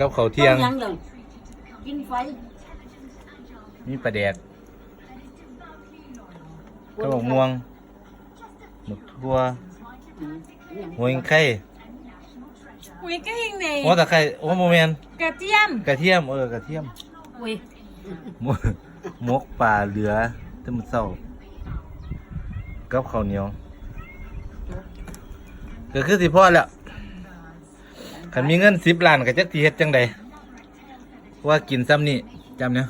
กับข้าวเที่ยง ต้มยังเลยกินไฟมีปลาแดกกับหมกม่วงหมกทั่วอืมเนี่ยหัวหิงไข่อุ้ยก็เฮงในหัวตะไคร้โอ้โมเมนกระเทียมกระเทียมเออกระเทียมอุ้ยหมกหมกปลาเหลือแตั้งเศร้ากับข้าวเหนียวก็คือสิพ่อแล้ว คันมีเงินสิบล้านก็จักสิเฮ็ดจังใดว่ากินซ้ำนี่จำเนี่ย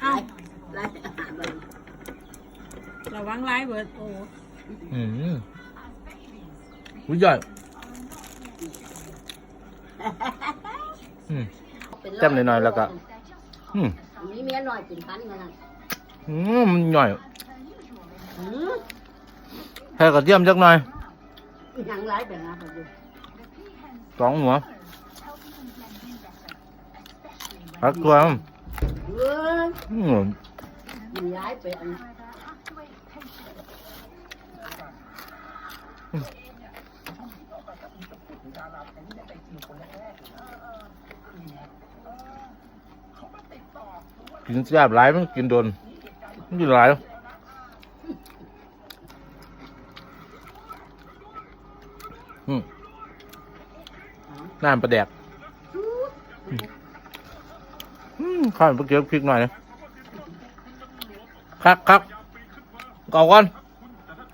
เอ้าไล่อาหารมันระวังร้ายเบิดโอ้อืมอุ้ยยอดอืมเป็นจำหน่อยๆแล้วก็อืมมีเมียน้อยเป็นพันกันนั่นอืมมันหน่อยอืมแค่กระเทียมจักหน่อยยังไล่ไปนะพอดี สองหัวพักตัวมันเอออืมมันย้ายไปอันกินแซ่บหลายมันกินโดนมันกินหลายอืม น้ำประแดกข้าวมันเกี๊ยวพริกหน่อยนะคักคักเอาก่อน